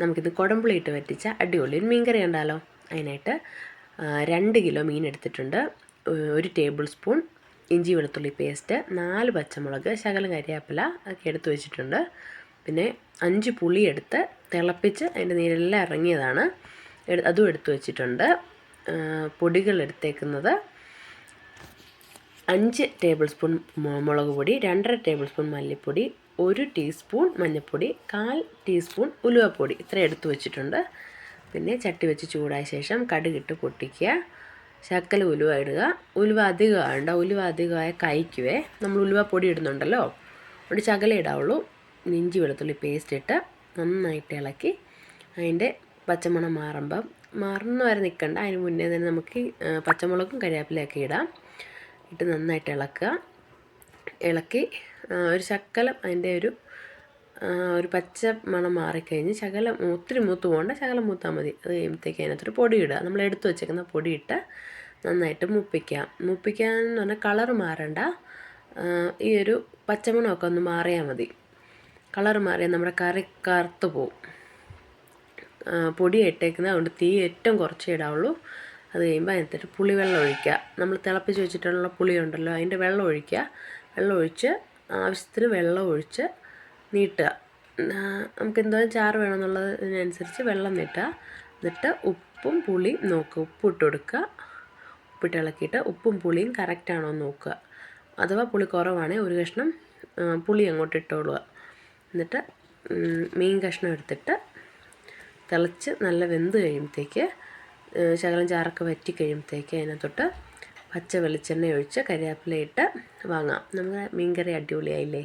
നമുക്കിത് കുടമ്പുളിയിട്ട് വറ്റിച്ച അടിപൊളി ഒരു മീൻകറി ഉണ്ടല്ലോ അതിനായിട്ട് രണ്ട് കിലോ മീൻ എടുത്തിട്ടുണ്ട്. ഒരു ടേബിൾ സ്പൂൺ ഇഞ്ചി വെളുത്തുള്ളി പേസ്റ്റ് നാല് പച്ചമുളക് ശകലം കരിയാപ്പില ഒക്കെ എടുത്ത് വെച്ചിട്ടുണ്ട്. പിന്നെ അഞ്ച് പുളി എടുത്ത് തിളപ്പിച്ച് അതിന്റെ നീരെല്ലാം ഇറങ്ങിയതാണ്. അതും എടുത്തു വെച്ചിട്ടുണ്ട്. പൊടികൾ എടുത്തേക്കുന്നത് അഞ്ച് ടേബിൾ സ്പൂൺ മുളക് പൊടി രണ്ടര ടേബിൾ സ്പൂൺ മല്ലിപ്പൊടി ഒരു ടീസ്പൂൺ മഞ്ഞൾപ്പൊടി കാൽ ടീസ്പൂൺ ഉലുവപ്പൊടി. ഇത്ര എടുത്തു വെച്ചിട്ടുണ്ട്. പിന്നെ ചട്ടി വെച്ച് ചൂടായ ശേഷം കടുകിട്ട് പൊട്ടിക്കുക. ശക്കല ഉലുവ ഇടുക. ഉലുവ അധികം ഉലുവ അധികമായ കഴിക്കുവേ. നമ്മൾ ഉലുവപ്പൊടി പൊടി ഇടുന്നുണ്ടല്ലോ. ഒരു ശകല ഇടാവുള്ളൂ. ഇഞ്ചി വെളുത്തുള്ളി പേസ്റ്റ് ഇട്ട് നന്നായിട്ട് ഇളക്കി അതിന്റെ പച്ചമണം മാറുമ്പം മാറുന്ന വരെ നിൽക്കണ്ട. അതിന് മുന്നേ തന്നെ നമുക്ക് പച്ചമുളകും കരിവേപ്പിലയൊക്കെ ഇടാം. ഇട്ട് നന്നായിട്ട് ഇളക്കുക. ഇളക്കി ഒരു ശകലം അതിന്റെ ഒരു ഒരു പച്ച മണം മാറിക്കഴിഞ്ഞ് ശകലം ഒത്തിരി മൂത്ത് പോകണ്ട ശകലം മൂത്താൽ മതി. അത് കഴിയുമ്പോഴത്തേക്ക് അതിനകത്തൊരു പൊടി ഇടുക. നമ്മൾ എടുത്തു വെച്ചേക്കുന്ന പൊടി ഇട്ട് നന്നായിട്ട് മുപ്പിക്കാം മുപ്പിക്കാൻ എന്ന് പറഞ്ഞാൽ കളറ് മാറണ്ട. ഈ ഒരു പച്ചമണമൊക്കെ ഒന്ന് മാറിയാൽ മതി. കളറ് മാറിയാൽ നമ്മുടെ കറി കറുത്ത് പോവും. പൊടി ഇട്ടേക്കുന്നത് അതുകൊണ്ട് തീ ഏറ്റവും കുറച്ചേ ഇടാവുള്ളൂ. അത് കഴിയുമ്പോൾ അതിനകത്തൊരു പുളിവെള്ളം ഒഴിക്കുക. നമ്മൾ തിളപ്പിച്ച് വെച്ചിട്ടുള്ള പുളിയുണ്ടല്ലോ അതിന്റെ വെള്ളം ഒഴിക്കുക. വെള്ളം ഒഴിച്ച് ആവശ്യത്തിന് വെള്ളം ഒഴിച്ച് നീട്ടുക. നമുക്ക് എന്തോരം ചാറ് വേണമെന്നുള്ളതിനനുസരിച്ച് വെള്ളം നീട്ടുക. എന്നിട്ട് ഉപ്പും പുളിയും നോക്കുക. ഉപ്പ് ഇട്ട് കൊടുക്കുക. ഉപ്പിട്ട് ഇളക്കിയിട്ട് ഉപ്പും പുളിയും കറക്റ്റാണോ എന്ന് നോക്കുക. അഥവാ പുളി കുറവാണെങ്കിൽ ഒരു കഷ്ണം പുളി അങ്ങോട്ട് ഇട്ടോളുക. എന്നിട്ട് മീൻ കഷ്ണം എടുത്തിട്ട് തിളച്ച് നല്ല വെന്ത് കഴിയുമ്പോഴത്തേക്ക് ശകലം ചാറൊക്കെ വറ്റി കഴിയുമ്പോഴത്തേക്ക് അതിനകത്തോട്ട് പച്ച വെളിച്ചെണ്ണ ഒഴിച്ച് കരിവേപ്പില ഇട്ട് വാങ്ങാം. നമ്മുടെ മീൻകറി അടിപൊളിയായില്ലേ?